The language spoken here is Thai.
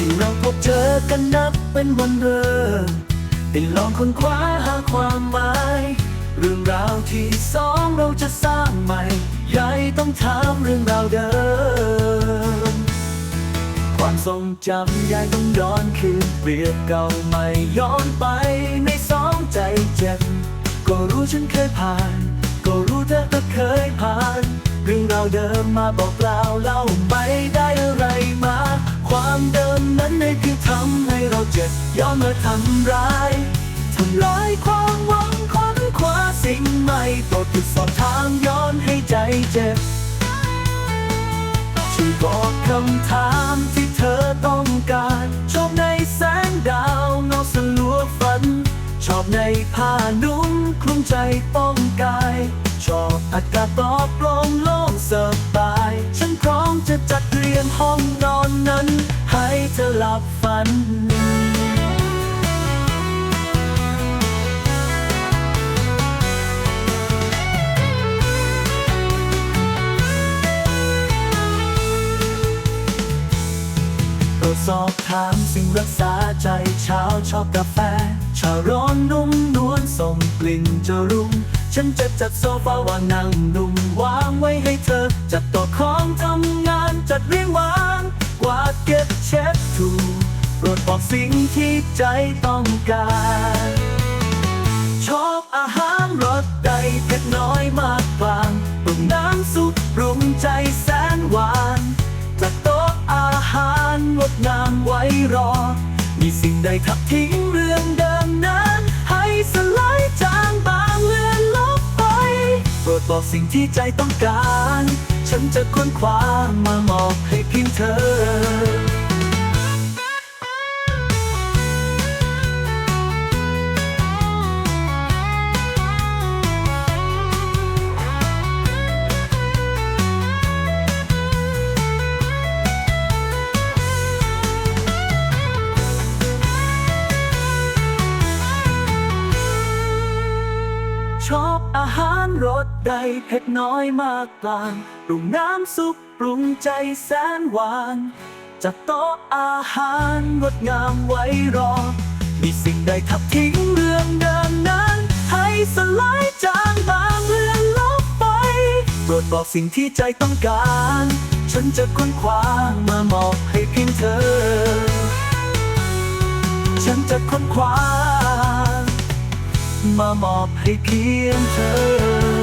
ที่เราพบเจอกันนับเป็นวันเริ่มได้ลองค้นคว้าหาความหมาย เรื่องราวที่สองเราจะสร้างใหม่ใหญ่ต้องถามเรื่องราวเดิม ความทรงจำยายต้องย้อนคืนเปรียบเก่าใหม่ย้อนไปในสองใจเจ็บ ก็รู้ฉันเคยผ่าน ก็รู้เธอก็เคยผ่าน เรื่องราวเดิมมาบอกเล่าเล่าไม่ได้อะไรมา ความเดิม นั้นได้เพียงทำให้เราเจ็บย้อนมาทำร้ายทำลายความหวังค้นคว้าสิ่งใหม่โปรดติดสอบทางย้อนให้ใจเจ็บช่วยบอกคำถามที่เธอต้องการชอบในแสงดาวเงาสลัวฝัน ชอบในผ้านุ่มคลุมใจป้องกายชอบอากาศปลอดโปร่งโล่งสบาย ฉันพร้อมจะจัดเรียงห้องนอนนั้น ให้เธอหลับฝันเราสอบถามสิ่งรักษาใจเช้าชอบกาแฟ ชาร้อนนุ่มนวลส่งกลิ่นจะรุ่งฉันจะจัดโซฟาวางนั่งนุ่มวางไว้ให้เธอ จัดโต๊ะของทำงานจัดเรียงว สิ่งที่ใจต้องการ ชอบอาหารรสใดเผ็ดน้อยมากกลางปรุงน้ำซุปปรุงใจแสนหวานจัดโต๊ะอาหารงดงามไว้รอ มีสิ่งใดทับทิ้งเรื่องเดิมนั้น ให้สลายจางบางเลือนลบไปโปรดบอกสิ่งที่ใจต้องการ ฉันจะค้นคว้ามามอบให้เพียงเธอ ชอบอาหารรสใดเผ็ดน้อยมากกลางปรุงน้ำซุปปรุงใจแสนหวานจัดโต๊ะอาหารงดงามไว้รอ มีสิ่งใดทับทิ้งเรื่องเดิมนั้น ให้สลายจางบางเรื่องลบไป โปรดบอกสิ่งที่ใจต้องการ ฉันจะค้นคว้ามามอบให้เพียงเธอ ฉันจะค้นคว้า มามอบให้เพียงเธอ